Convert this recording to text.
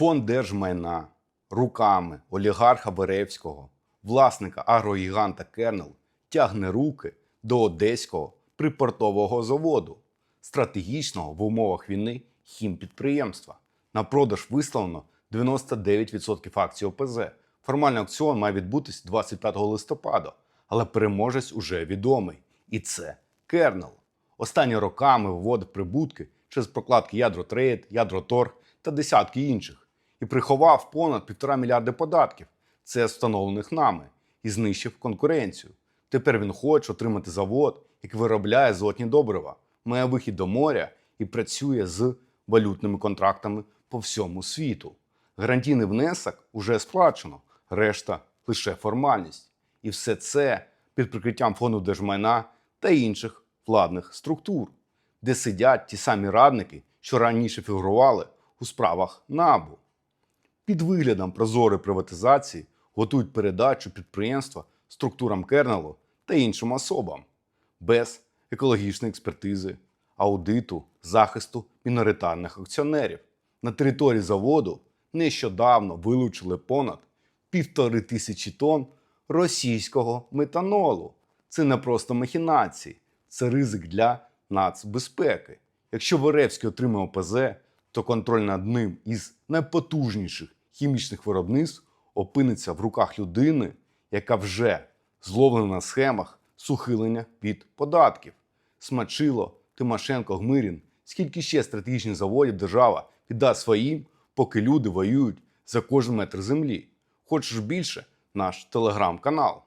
Фонд держмайна руками олігарха Веревського, власника агрогіганта Кернел, тягне руки до одеського припортового заводу, стратегічного в умовах війни хімпідприємства. На продаж виставлено 99% акцій ОПЗ. Формальний аукціон має відбутись 25 листопада, але переможець уже відомий. І це Кернел. Останні роками виводив прибутки через прокладки Ядротрейд, Ядроторг та десятки інших і приховав понад півтора мільярди податків, це встановлених нами, і знищив конкуренцію. Тепер він хоче отримати завод, який виробляє золотні добрива, має вихід до моря і працює з валютними контрактами по всьому світу. Гарантійний внесок уже сплачено, решта лише формальність. І все це під прикриттям фонду держмайна та інших владних структур, де сидять ті самі радники, що раніше фігурували у справах НАБУ. Під виглядом прозорої приватизації готують передачу підприємства структурам Кернелу та іншим особам без екологічної експертизи, аудиту, захисту міноритарних акціонерів. На території заводу нещодавно вилучили понад півтори тисячі тонн російського метанолу. Це не просто махінації, це ризик для нацбезпеки. Якщо Веревський отримає ОПЗ, то контроль над ним із найпотужніших хімічних виробництв опиниться в руках людини, яка вже зловлена на схемах сухилення від податків. Смачило, Тимошенко, Гмирін. Скільки ще стратегічних заводів держава віддасть своїм, поки люди воюють за кожен метр землі? Хочеш більше? Наш телеграм-канал.